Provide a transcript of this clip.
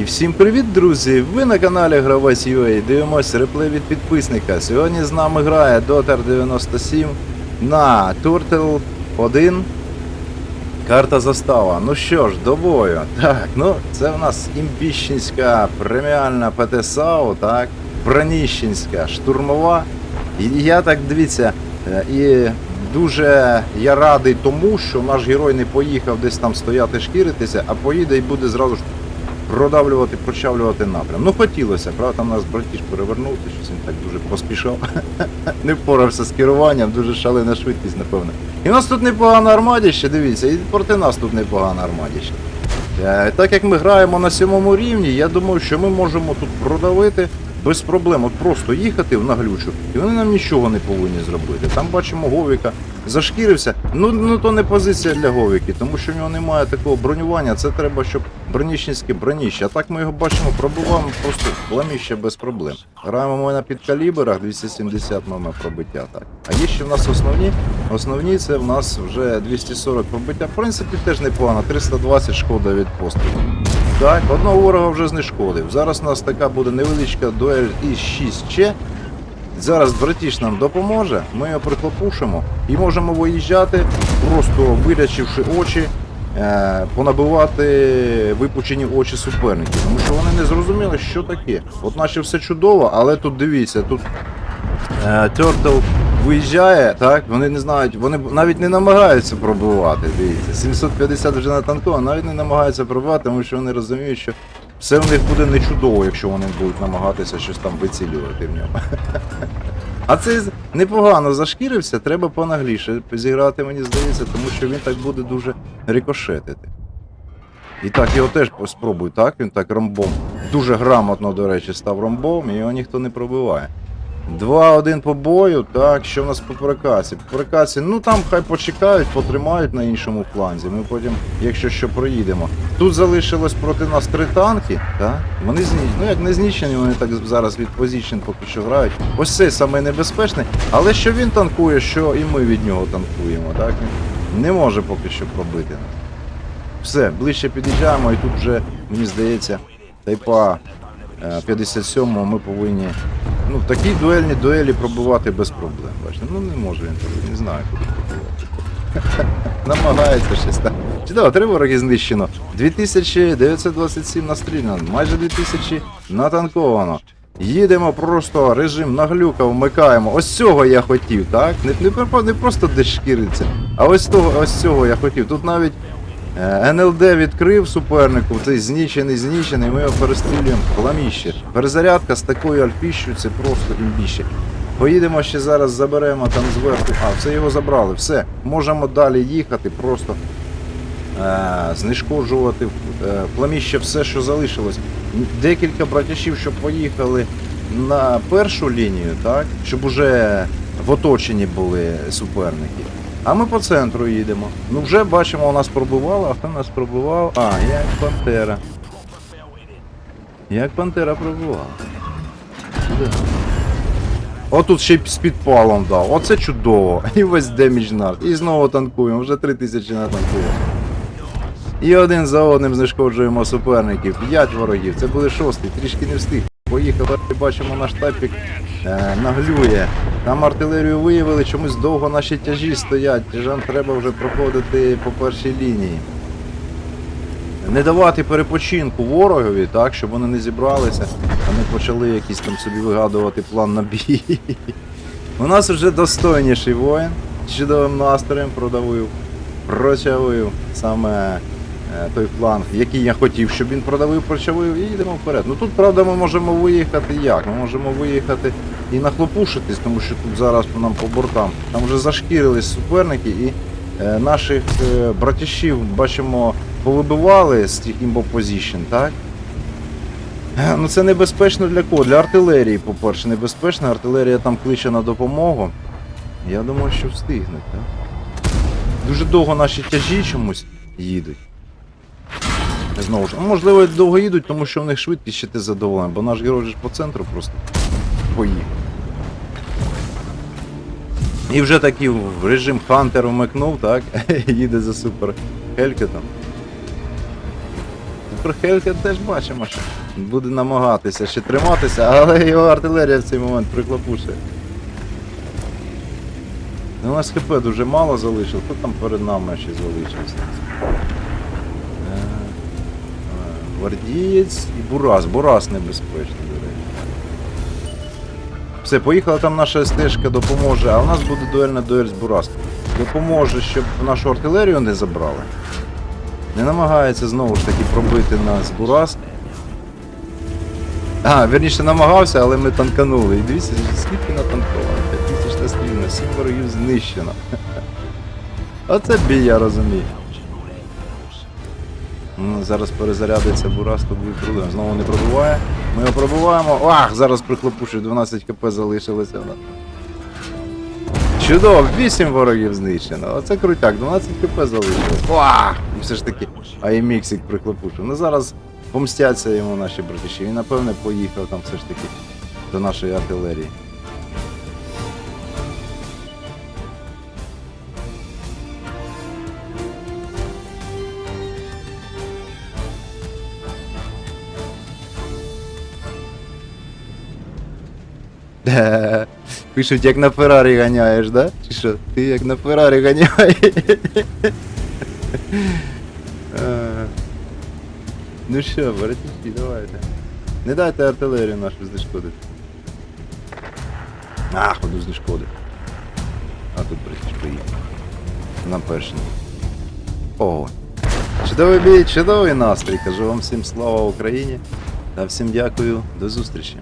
І всім привіт, друзі! Ви на каналі Гравець UA. Дивимось реплей від підписника. Сьогодні з нами грає Дотер 97 на Turtle 1. Карта застава. Ну що ж, до бою. Так, ну це у нас імбіщенська преміальна ПТ-САУ, так, Броніщенська штурмова. І я так дивіться, е, і дуже я радий тому, що наш герой не поїхав десь там стояти шкіритися, а поїде і буде зразу ж продавлювати, прочавлювати напрям. Ну хотілося, правда, там нас братіж перевернувся, щось він так дуже поспішав. не впорався з керуванням, дуже шалена швидкість, напевно. І у нас тут непогане армадіще, дивіться, і проти нас тут непогане армадіще. Е, Так як ми граємо на сьомому рівні, я думаю, що ми можемо тут продавити без проблем. От просто їхати в наглючу, і вони нам нічого не повинні зробити. Там бачимо Говіка, зашкірився. Ну, ну то не позиція для Говіки, тому що в нього немає такого бронювання. Це треба, щоб броніщенське броніще. А так ми його бачимо, пробуваємо просто пламіще без проблем. Граємо ми на підкаліберах, 270 маємо пробиття. Так. А є ще в нас основні. Основні це в нас вже 240 пробиття. В принципі, теж непогано. 320 шкода від пострілу. Так, одного ворога вже знешкодив. Зараз у нас така буде невеличка дуель із 6 ч Зараз братіш нам допоможе, ми його прихлопушимо і можемо виїжджати, просто вирячивши очі, понабивати випучені очі суперників. Тому що вони не зрозуміли, що таке. От наче все чудово, але тут дивіться, тут е, виїжджає, так, вони не знають, вони навіть не намагаються пробивати. Дивіться, 750 вже натанковано, навіть не намагаються пробивати, тому що вони розуміють, що все в них буде не чудово, якщо вони будуть намагатися щось там вицілювати в ньому. А цей непогано зашкірився, треба понагліше зіграти, мені здається, тому що він так буде дуже рикошетити. І так, його теж спробуй, так? Він так ромбом. Дуже грамотно, до речі, став ромбом, і його ніхто не пробиває. 2-1 по бою, так, що в нас по прикасі? По прикасі, ну там хай почекають, потримають на іншому фланзі. Ми потім, якщо що, проїдемо. Тут залишилось проти нас три танки, так? Вони знищені. Ну як не знищені, вони так зараз від позицій поки що грають. Ось цей саме небезпечний, але що він танкує, що і ми від нього танкуємо, так? Не може поки що пробити нас. Все, ближче під'їжджаємо, і тут вже, мені здається, тайпа 57-го ми повинні ну, в такій дуельній дуелі пробувати без проблем. Бачите, ну не може він пробити, не знаю, куди пробувати. Намагається щось там. Чудово, три вороги знищено. 2927 настріляно, майже 2000 натанковано. Їдемо просто режим наглюка, вмикаємо. Ось цього я хотів, так? Не, не, не просто десь шкіриться, а ось того, ось цього я хотів. Тут навіть НЛД відкрив супернику, цей знічений, знічений, ми його перестрілюємо пламіще. Перезарядка з такою альфіщою це просто імбіще. Поїдемо ще зараз, заберемо там зверху. А, все його забрали. Все, можемо далі їхати, просто е, знешкоджувати е, пламіще все, що залишилось. Декілька братяшів, щоб поїхали на першу лінію, так? Щоб уже в оточенні були суперники. А ми по центру їдемо. Ну вже бачимо, у нас пробивало, а хто нас пробивав? А, як Пантера. Як Пантера пробивала. Да. Отут ще й з підпалом дав. Оце чудово. І весь демідж нарт. І знову танкуємо, вже 3000 натанкуємо. І один за одним знешкоджуємо суперників. П'ять ворогів. Це буде шостий, трішки не встиг. Поїхали, бачимо, наш тапік е, наглює. Там артилерію виявили, чомусь довго наші тяжі стоять. Тяжам треба вже проходити по першій лінії. Не давати перепочинку ворогові, так, щоб вони не зібралися, а не почали якийсь там собі вигадувати план на бій. У нас вже достойніший воїн з чудовим настроєм продавив, прочавив саме той фланг, який я хотів, щоб він продавив, прочавив, і йдемо вперед. Ну тут, правда, ми можемо виїхати як? Ми можемо виїхати і нахлопушитись, тому що тут зараз по нам по бортам. Там вже зашкірились суперники і е, наших е, братішів, бачимо, повибивали з тих імбопозішн, так? Е, Ну це небезпечно для кого? Для артилерії, по-перше, небезпечно. Артилерія там кличе на допомогу. Я думаю, що встигнуть, так? Дуже довго наші тяжі чомусь їдуть. Знову ж, ну, можливо, довго їдуть, тому що в них швидкість ще ти задоволений, бо наш герой ж по центру просто поїхав. І вже такий в режим Хантер вмикнув, так? Їде за супер Хелькетом. Про Хелька теж бачимо, що буде намагатися ще триматися, але його артилерія в цей момент приклопушує. Ну, У нас ХП дуже мало залишилось, хто там перед нами ще залишився. Гвардієць і Бурас. Бурас небезпечний, до речі. Все, поїхала там наша стежка, допоможе, а у нас буде дуельна дуель з Бурас. Допоможе, щоб нашу артилерію не забрали. Не намагається знову ж таки пробити нас Бурас. А, верніше намагався, але ми танканули. І дивіться, скільки натанковано. 5000 стрільно, 7 ворогів знищено. Оце бій, я розумію. Ну, зараз перезарядиться Бурас, то буде проблем. Знову не пробиває. Ми його пробиваємо. Ах, зараз приклопушує, 12 кп залишилося. Чудово, 8 ворогів знищено. Оце крутяк, 12 кп залишилось. Ах! І все ж таки, а і міксик приклопушив. Ну зараз помстяться йому наші братіші. Він, напевне, поїхав там все ж таки до нашої артилерії. Е, Пишуть, як на Феррарі ганяєш, да? Чи що? Ти як на Феррарі ганяєш. Ну що, братішки, давайте. Не дайте артилерію нашу знешкодити. А, ходу знешкодити. А тут братіш поїхав. На першому. Ого. Чудовий бій, чудовий настрій. Кажу вам всім слава Україні. Та всім дякую. До зустрічі.